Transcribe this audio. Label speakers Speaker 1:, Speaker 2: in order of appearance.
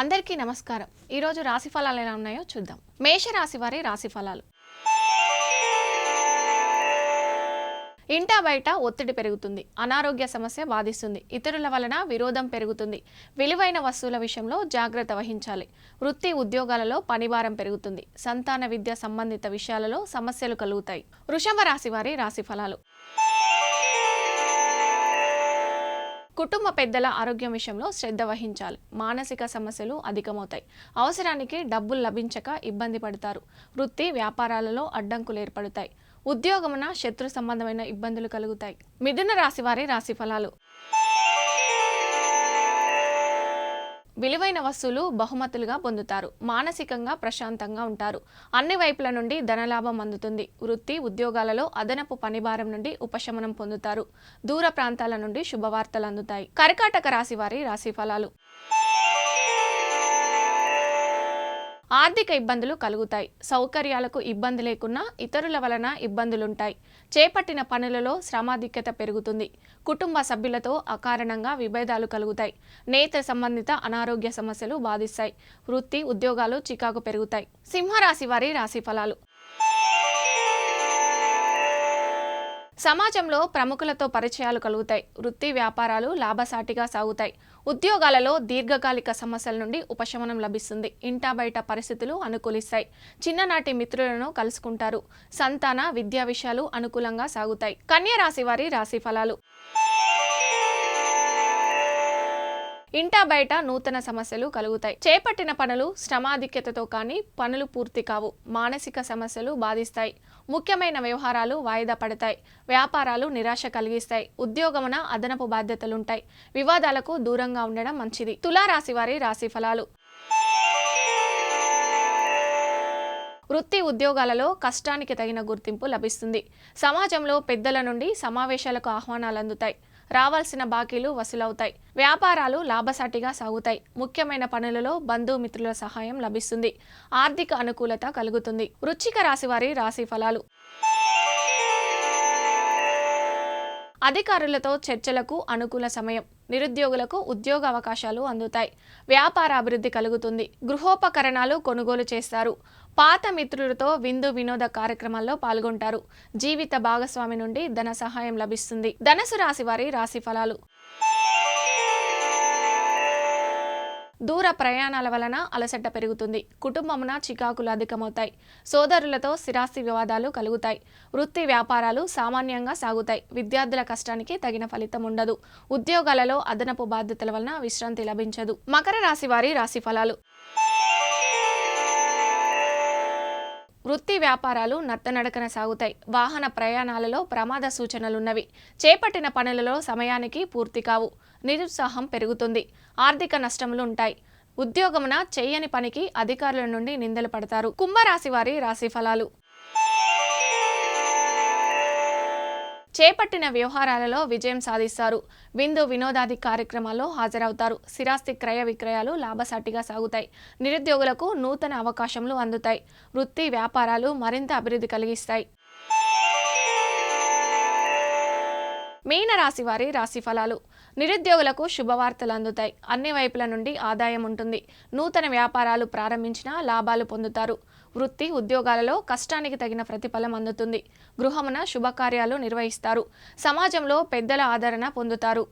Speaker 1: అందరికీ నమస్కారం. ఈరోజు రాశి ఫలాలు ఎలా ఉన్నాయో చూద్దాం. మేషరాశి వారి రాశి ఫలాలు. ఇంటా బయట ఒత్తిడి పెరుగుతుంది. అనారోగ్య సమస్య బాధిస్తుంది. ఇతరుల వలన విరోధం పెరుగుతుంది. విలువైన వస్తువుల విషయంలో జాగ్రత్త వహించాలి. వృత్తి ఉద్యోగాలలో పనిభారం పెరుగుతుంది. సంతాన విద్య సంబంధిత విషయాలలో సమస్యలు కలుగుతాయి. వృషభ రాశి వారి రాశి ఫలాలు. కుటుంబ పెద్దల ఆరోగ్యం విషయంలో శ్రద్ధ వహించాలి. మానసిక సమస్యలు అధికమవుతాయి. అవసరానికి డబ్బులు లభించక ఇబ్బంది పడతారు. వృత్తి వ్యాపారాలలో అడ్డంకులు ఏర్పడతాయి. ఉద్యోగమున శత్రు సంబంధమైన ఇబ్బందులు కలుగుతాయి. మిథున రాశి వారి రాశి ఫలాలు విలువైన వస్తువులు బహుమతులుగా పొందుతారు. మానసికంగా ప్రశాంతంగా ఉంటారు. అన్ని వైపుల నుండి ధనలాభం అందుతుంది. వృత్తి ఉద్యోగాలలో అదనపు పనిభారం నుండి ఉపశమనం పొందుతారు. దూర ప్రాంతాల నుండి శుభవార్తలు అందుతాయి. కర్కాటక రాశి వారి రాశి ఫలాలు ఆర్థిక ఇబ్బందులు కలుగుతాయి. సౌకర్యాలకు ఇబ్బంది లేకున్నా ఇతరుల వలన ఇబ్బందులుంటాయి. చేపట్టిన పనులలో శ్రమాధిక్యత పెరుగుతుంది. కుటుంబ సభ్యులతో అకారణంగా విభేదాలు కలుగుతాయి. నేత్ర సంబంధిత అనారోగ్య సమస్యలు బాధిస్తాయి. వృత్తి ఉద్యోగాలు చికాకు పెరుగుతాయి. సింహరాశి వారి రాశి ఫలాలు. సమాజంలో ప్రముఖులతో పరిచయాలు కలుగుతాయి. వృత్తి వ్యాపారాలు లాభసాటిగా సాగుతాయి. ఉద్యోగాలలో దీర్ఘకాలిక సమస్యల నుండి ఉపశమనం లభిస్తుంది. ఇంటా బయట పరిస్థితులు అనుకూలిస్తాయి. చిన్ననాటి మిత్రులను కలుసుకుంటారు. సంతాన విద్యా విషయాలు అనుకూలంగా సాగుతాయి. కన్య రాశి వారి రాశి ఫలాలు. ఇంటా బయట నూతన సమస్యలు కలుగుతాయి. చేపట్టిన పనులు శ్రమాధిక్యతతో కానీ పనులు పూర్తి కావు. మానసిక సమస్యలు బాధిస్తాయి. ముఖ్యమైన వ్యవహారాలు వాయిదా పడతాయి. వ్యాపారాలు నిరాశ కలిగిస్తాయి. ఉద్యోగమున అదనపు బాధ్యతలుంటాయి. వివాదాలకు దూరంగా ఉండడం మంచిది. తులారాశి వారి రాశి ఫలాలు. వృత్తి ఉద్యోగాలలో కష్టానికి తగిన గుర్తింపు లభిస్తుంది. సమాజంలో పెద్దల నుండి సమావేశాలకు ఆహ్వానాలు అందుతాయి రావాల్సిన బాకీలు వసూలవుతాయి. వ్యాపారాలు లాభసాటిగా సాగుతాయి. ముఖ్యమైన పనులలో బంధుమిత్రుల సహాయం లభిస్తుంది. ఆర్థిక అనుకూలత కలుగుతుంది. వృచ్చిక రాశి వారి రాశి ఫలాలు. అధికారులతో చర్చలకు అనుకూల సమయం నిరుద్యోగులకు ఉద్యోగ అవకాశాలు అందుతాయి. వ్యాపార అభివృద్ధి కలుగుతుంది. గృహోపకరణాలు కొనుగోలు చేస్తారు. పాత మిత్రులతో విందు వినోద కార్యక్రమాల్లో పాల్గొంటారు. జీవిత భాగస్వామి నుండి ధన సహాయం లభిస్తుంది. ధనసు రాశి వారి రాశి ఫలాలు. దూర ప్రయాణాల వలన అలసట పెరుగుతుంది. కుటుంబమున చికాకులు అధికమవుతాయి. సోదరులతో స్థిరాస్తి వివాదాలు కలుగుతాయి. వృత్తి వ్యాపారాలు సామాన్యంగా సాగుతాయి. విద్యార్థుల కష్టానికి తగిన ఫలితం ఉండదు. ఉద్యోగాలలో అదనపు బాధ్యతల వలన విశ్రాంతి లభించదు. మకర రాశి వారి రాశి ఫలాలు. వృత్తి వ్యాపారాలు నత్తనడకన సాగుతాయి. వాహన ప్రయాణాలలో ప్రమాద సూచనలున్నవి. చేపట్టిన పనులలో సమయానికి పూర్తి కావు. నిరుత్సాహం పెరుగుతుంది. ఆర్థిక నష్టములు ఉంటాయి ఉద్యోగమున చేయని పనికి అధికారుల నుండి నిందలు పడతారు. కుంభరాశి వారి రాశి ఫలాలు. చేపట్టిన వ్యవహారాలలో విజయం సాధిస్తారు. విందు వినోదాది కార్యక్రమాల్లో హాజరవుతారు. స్థిరాస్తి క్రయ విక్రయాలు లాభసాటిగా సాగుతాయి. నిరుద్యోగులకు నూతన అవకాశములు అందుతాయి. వృత్తి వ్యాపారాలు మరింత అభివృద్ధి కలిగిస్తాయి. మీన రాశి వారి రాశి ఫలాలు. నిరుద్యోగులకు శుభవార్తలు అందుతాయి. అన్ని వైపుల నుండి ఆదాయం ఉంటుంది. నూతన వ్యాపారాలు ప్రారంభించినా లాభాలు పొందుతారు. వృత్తి ఉద్యోగాలలో కష్టానికి తగిన ప్రతిఫలం అందుతుంది. గృహమున శుభకార్యాలు నిర్వహిస్తారు. సమాజంలో పెద్దల ఆదరణ పొందుతారు.